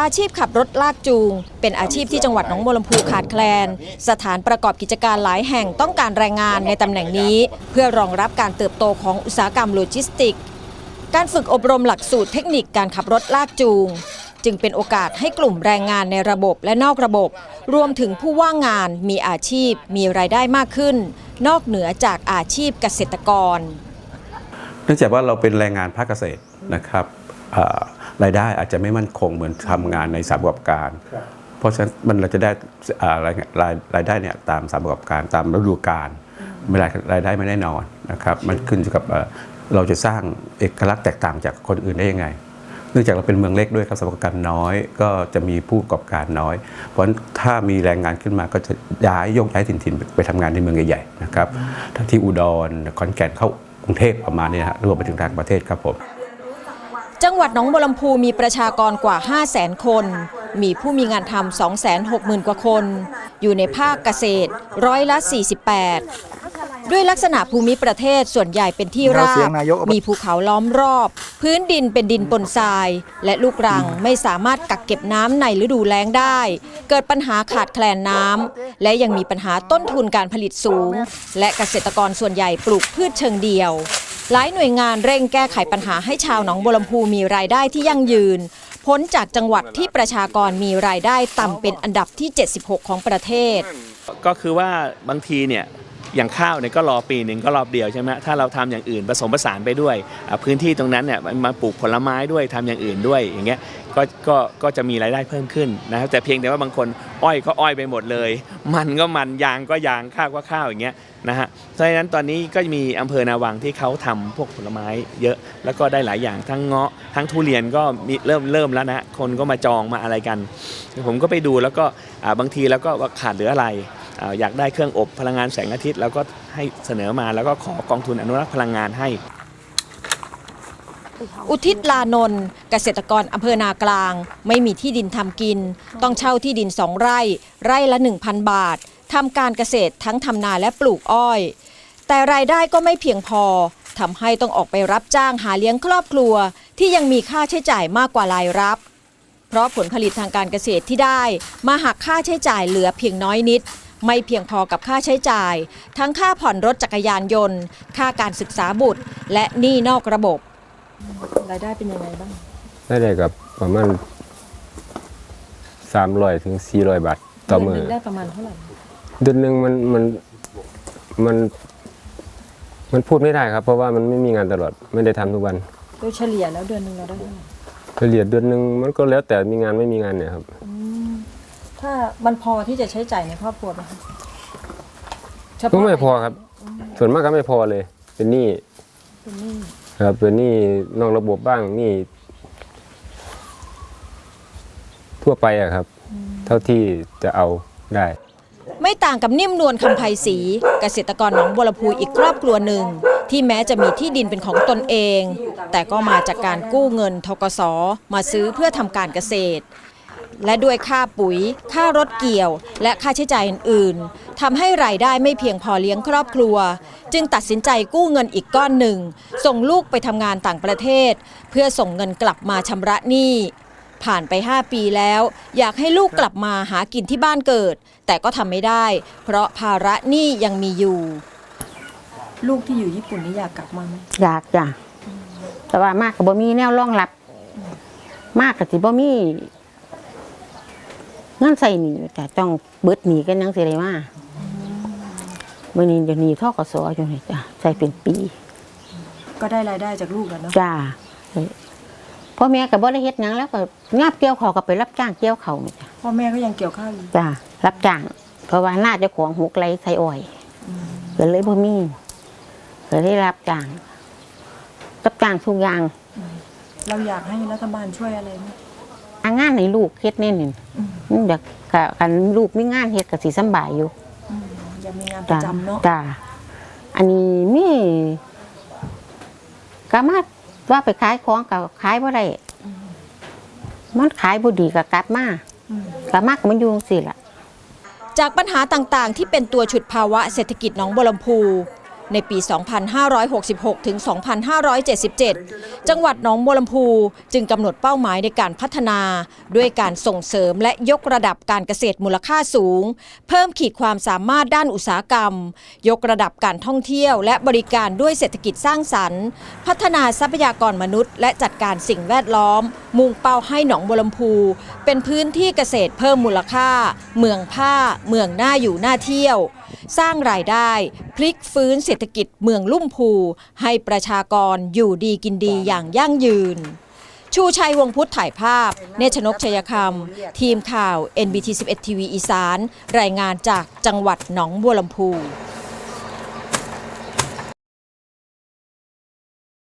อาชีพขับรถลากจูง เป็นอาชีพที่จังหวัดหนองบัวลำพูขาดแคลน สถานประกอบกิจการหลายแห่งต้องการแรงงานในตำแหน่งนี้ เพื่อรองรับการเติบโตของอุตสาหกรรมโลจิสติกส์การฝึกอบรมหลักสูตรเทคนิคการขับรถลากจูง จึงเป็นโอกาสให้กลุ่มแรงงานในระบบและนอกระบบ รวมถึงผู้ว่างงานมีอาชีพ มีรายได้มากขึ้น นอกเหนือจากอาชีพเกษตรกร เนื่องจากว่าเราเป็นแรงงานภาคเกษตรนะครับ รายได้อาจจะไม่มั่นคงเหมือนทำงานในสถานประกอบการ เพราะฉะนั้นมันเราจะได้อ่ารายรายรายได้เนี่ยตามสถานประกอบการตามฤดูกาลไม่ได้รายได้ไม่แน่นอนนะครับมันขึ้นอยู่กับเอ่อเราจะสร้างเอกลักษณ์แตกต่างจากคนอื่นได้ยังไง เนื่องจากเราเป็นเมืองเล็กด้วยครับสถานประกอบการน้อยก็จะมีผู้ประกอบการน้อย เพราะฉะนั้นถ้ามีแรงงานขึ้นมาก็จะย้ายโยกย้ายถิ่นๆไปทำงานในเมืองใหญ่ๆนะครับทั้งที่อุดรขอนแก่นเข้ากรุงเทพประมาณนี้นะฮะรวมไปถึงต่างประเทศครับผม จังหวัดหนองบัวลำพูมีประชากรกว่า 5 0 0 0 0 0 คน มีผู้มีงานทำ260,000 กว่าคน อยู่ในภาคเกษตรร้อยละ 48 ด้วยลักษณะภูมิประเทศส่วนใหญ่เป็นที่ราเอาเสียบงนายกมีภูเขาล้อมรอบ พื้นดินเป็นดินปนทราย และลูกรังไม่สามารถกักเก็บน้ำในฤดูแล้งได้ เกิดปัญหาขาดแคลนน้ำและยังมีปัญหาต้นทุนการผลิตสูง และเกษตรกรส่วนใหญ่ปลูกพืชเชิงเดียว หลายหน่วยงานเร่งแก้ไขปัญหาให้ชาวหนองบัวลำพูมีรายได้ที่ยั่งยืน พ้นจากจังหวัดที่ประชากรมีรายได้ต่ำเป็นอันดับที่ 76 ของประเทศ ก็คือว่าบางทีเนี่ยอย่างข้าวเนี่ยก็รอปีหนึ่งก็รอบเดียวใช่ไหมถ้าเราทำอย่างอื่นผสมผสานไปด้วย พื้นที่ตรงนั้นเนี่ยมาปลูกผลไม้ด้วยทำอย่างอื่นด้วยอย่างเงี้ย ก็ก็ก็จะมีรายได้เพิ่มขึ้นนะครับแต่เพียงแต่ว่าบางคนอ้อยก็อ้อยไปหมดเลย มันก็มันยางก็ยางข้าวก็ข้าวอย่างเงี้ยนะฮะเพราะฉะนั้นตอนนี้ก็มีอำเภอนาวังที่เขาทำพวกผลไม้เยอะ แล้วก็ได้หลายอย่างทั้งเงาะทั้งทุเรียนก็มีเริ่มเริ่มแล้วนะคนก็มาจองมาอะไรกัน ผมก็ไปดูแล้วก็บางทีแล้วก็ขาดเหลืออะไรอ่าอยากได้เครื่องอบพลังงานแสงอาทิตย์ แล้วก็ให้เสนอมาแล้วก็ขอกองทุนอนุรักษ์พลังงานให้ อุทิศลานนท์เกษตรกรอำเภอนากลาง ไม่มีที่ดินทำกิน ต้องเช่าที่ดินสองไร่ ไร่ละ 1,000 บาททำการเกษตรทั้งทำนาและปลูกอ้อย แต่รายได้ก็ไม่เพียงพอทำให้ต้องออกไปรับจ้างหาเลี้ยงครอบครัว ที่ยังมีค่าใช้จ่ายมากกว่ารายรับ เพราะผลผลิตทางการเกษตรที่ได้มาหักค่าใช้จ่ายเหลือเพียงน้อยนิด ไม่เพียงพอกับค่าใช้จ่าย ทั้งค่าผ่อนรถจักรยานยนต์ ค่าการศึกษาบุตร และหนี้นอกระบบ รายได้เป็นยังไงบ้าง ได้ได้กับประมาณสามร้อยถึงสี่ร้อยบาทต่อมือเดืนหนึ่งได้ประมาณเท่าไหร่เดือนหนึ่งมันมันมัน มันพูดไม่ได้ครับ เพราะว่ามันไม่มีงานตลอดไม่ได้ทำทุกวันโดยเฉลี่ยแล้วเดือนหนึ่งเราได้เท่าไหร่เฉลี่ยเดือนหนึ่งมันก็แล้วแต่มีงานไม่มีงานเนี่ยครับถ้ามันพอที่จะใช้จ่ายในครอบครัวไหมคะเฉก็พาะไม่พอครับ ส่วนมากก็ไม่พอเลย เป็นหนี้เป็นหนี้ ครับเป็นหนี้นอกระบบบ้างหนี้ทั่วไปอะครับ เท่าที่จะเอาได้ ไม่ต่างกับนิ่มนวลคำไพศรีเกษตรกรหนองบัวลำพูอีกครอบครัวหนึ่ง ที่แม้จะมีที่ดินเป็นของตนเอง แต่ก็มาจากการกู้เงินทกสมาซื้อเพื่อทำการเกษตร และด้วยค่าปุ๋ย ค่ารถเกี่ยว และค่าใช้จ่ายอื่นๆ ทำให้รายได้ไม่เพียงพอเลี้ยงครอบครัว จึงตัดสินใจกู้เงินอีกก้อนหนึ่ง ส่งลูกไปทำงานต่างประเทศ เพื่อส่งเงินกลับมาชำระหนี้ผ่านไป 5 ปีแล้ว อยากให้ลูกกลับมาหากินที่บ้านเกิด แต่ก็ทำไม่ได้ เพราะภาระหนี้ยังมีอยู่ ลูกที่อยู่ญี่ปุ่นนี่อยากกลับมาไหมอยากจ้ะแต่ว่ามากกับบ่มีแนวรองรับ มากกับสิบ่มีเงินใส่หนีจ้ะต้องเบิดหนีกันยังสิได้มา มื่อนี้จะหนีท่อกสอยู่นี่จ้ะใส่เป็นปีก็ได้รายได้จากลูกแล้วเนาะจ้าพ่อแม่กับบ่ได้เฮ็ดหยังแล้วก็งาบเกี่ยวเขาวก็ไปรับจ้างเกี่ยวเขาวนี่จ้ะพ่อแม่ก็ยังเกี่ยวข้าวอยู่จ้ารับจ้างเพราะว่าน่าจะของหกไรใส่อ้อยก็เลยบ่มีก็ได้รับจ้างรับจ้างทุกอย่างเราอยากให้รัฐบาลช่วยอะไรไหมอางานให้ลูกเฮ็ดแน่นี่มันอยากกะกันลูกมีงานเฮ็ดก็สิสำบายอยู่ อยากมีงานประจ้าจำเนาะจ้าอันนี้มีก็มาว่าไปขายของก็ขายบ่ได้มันขายบ่ดีก็กลับมาก็มาก็มันอยู่จังซี่ล่ะจากปัญหาต่างๆ ที่เป็นตัวฉุดภาวะเศรษฐกิจหนองบัวลำพู ในปี 2566 ถึง 2577 จังหวัดหนองบัวลำพูจึงกำหนดเป้าหมายในการพัฒนา ด้วยการส่งเสริมและยกระดับการเกษตรมูลค่าสูง เพิ่มขีดความสามารถด้านอุตสาหกรรม ยกระดับการท่องเที่ยว และบริการด้วยเศรษฐกิจสร้างสรรค์ พัฒนาทรัพยากรมนุษย์ และจัดการสิ่งแวดล้อม มุ่งเป้าให้หนองบัวลำพู เป็นพื้นที่เกษตรเพิ่มมูลค่า เมืองผ้า เมืองน่าอยู่น่าเที่ยว สร้างรายได้ พลิกฟื้นเศรษฐกิจเมืองลุ่มพู ให้ประชากรอยู่ดีกินดีอย่างยั่งยืน ชูชัยวงศ์พุทธถ่ายภาพ เนชนกชัยคำทีมข่าว NBT 11ทีวีอีสาน รายงานจากจังหวัดหนองบัวลำพู